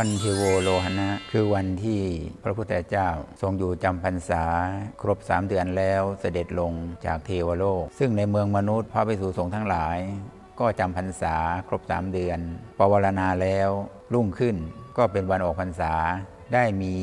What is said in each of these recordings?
วันเทโวโลหณะคือวันที่พระพุทธเจ้า ทรงอยู่จำพรรษา ครบสามเดือนแล้วเสด็จลงจากเทวโลก ซึ่งในเมืองมนุษย์พระภิกษุสงฆ์ทั้งหลาย ก็จำพรรษาครบสามเดือนปวารณาแล้วรุ่งขึ้นก็เป็นวันออกพรรษาได้มี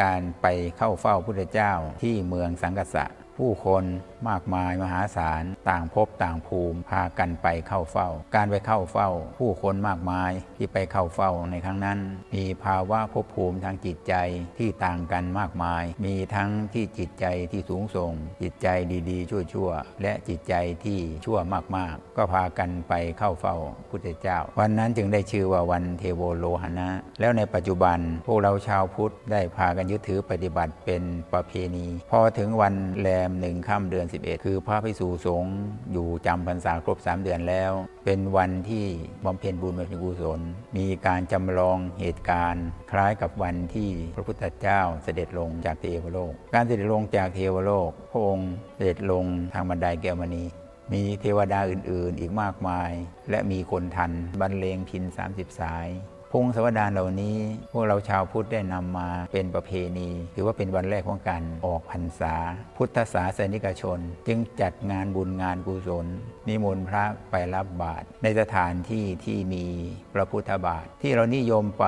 การไปเข้าเฝ้าพุทธเจ้าที่เมืองสังกัสะ ผู้คนมากมายมหาศาล ต่างภพต่างภูมิ พากันไปเข้าเฝ้า การไปเข้าเฝ้า ผู้คนมากมายที่ไปเข้าเฝ้าในครั้งนั้น มีภาวะภพภูมิทางจิตใจที่ต่างกันมากมาย มีทั้งที่จิตใจที่สูงส่ง จิตใจดีๆ ชั่วๆ และจิตใจที่ชั่วมากๆ ก็พากันไปเข้าเฝ้าพุทธเจ้า วันนั้นจึงได้ชื่อว่าวันเทโวโลหณะแล้วในปัจจุบันพวกเราชาวพุทธได้พากันยึดถือปฏิบัติเป็นประเพณี พอถึงวันแรมหนึ่งค่ำเดือน 11 คือพระภิกษุสงฆ์อยู่จำพรรษาครบ 3 เดือนแล้ว เป็นวันที่บำเพ็ญบุญบำเพ็ญกุศล มีการจำลองเหตุการณ์ คล้ายกับวันที่พระพุทธเจ้าเสด็จลงจากเทวโลก การเสด็จลงจากเทวโลกพระองค์เสด็จลงทางบันไดแก้วมณีมีเทวดาอื่นๆ อีกมากมาย และมีคนทันบรรเลงพิน 30 สาย พงศาวดารเหล่านี้ พวกเราชาวพุทธได้นำมาเป็นประเพณี ถือว่าเป็นวันแรกของการออกพรรษา พุทธศาสนิกชน จึงจัดงานบุญงานกุศล นิมนต์พระไปรับบาตรในสถานที่ที่มีพระพุทธบาทที่เรานิยมไป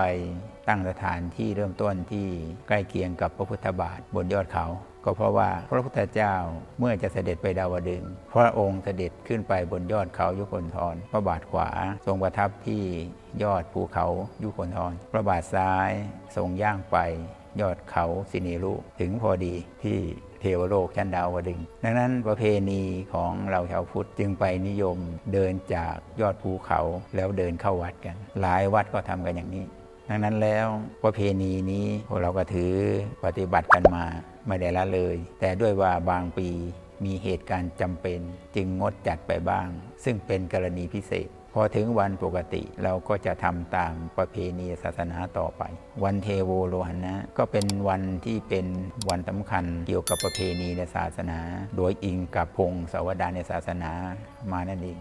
ตั้งสถานที่เริ่มต้นที่ใกล้เคียงกับพระพุทธบาทบนยอดเขา ก็เพราะว่าพระพุทธเจ้าเมื่อจะเสด็จไปดาวดึงพระองค์เสด็จขึ้นไปบนยอดเขายุคนทรพระบาทขวาทรงประทับที่ยอดภูเขายุคนทรพระบาทซ้ายทรงย่างไปยอดเขาสินีรุถึงพอดีที่เทวโลกชั้นดาวดึง ดังนั้นประเพณีของเราชาวพุทธจึงไปนิยมเดินจากยอดภูเขาแล้วเดินเข้าวัดกัน หลายวัดก็ทำกันอย่างนี้ ดังนั้นแล้วประเพณีนี้พวกเราก็ถือปฏิบัติกันมาไม่ได้ละเลย แต่ด้วยว่าบางปีมีเหตุการณ์จำเป็น จึงงดจัดไปบ้าง ซึ่งเป็นกรณีพิเศษ พอถึงวันปกติเราก็จะทำตามประเพณีศาสนาต่อไป วันเทโวโลหณะก็เป็นวันที่เป็นวันสำคัญเกี่ยวกับประเพณีในศาสนา โดยอิงกับพงศาวดารในศาสนามานั่นเอง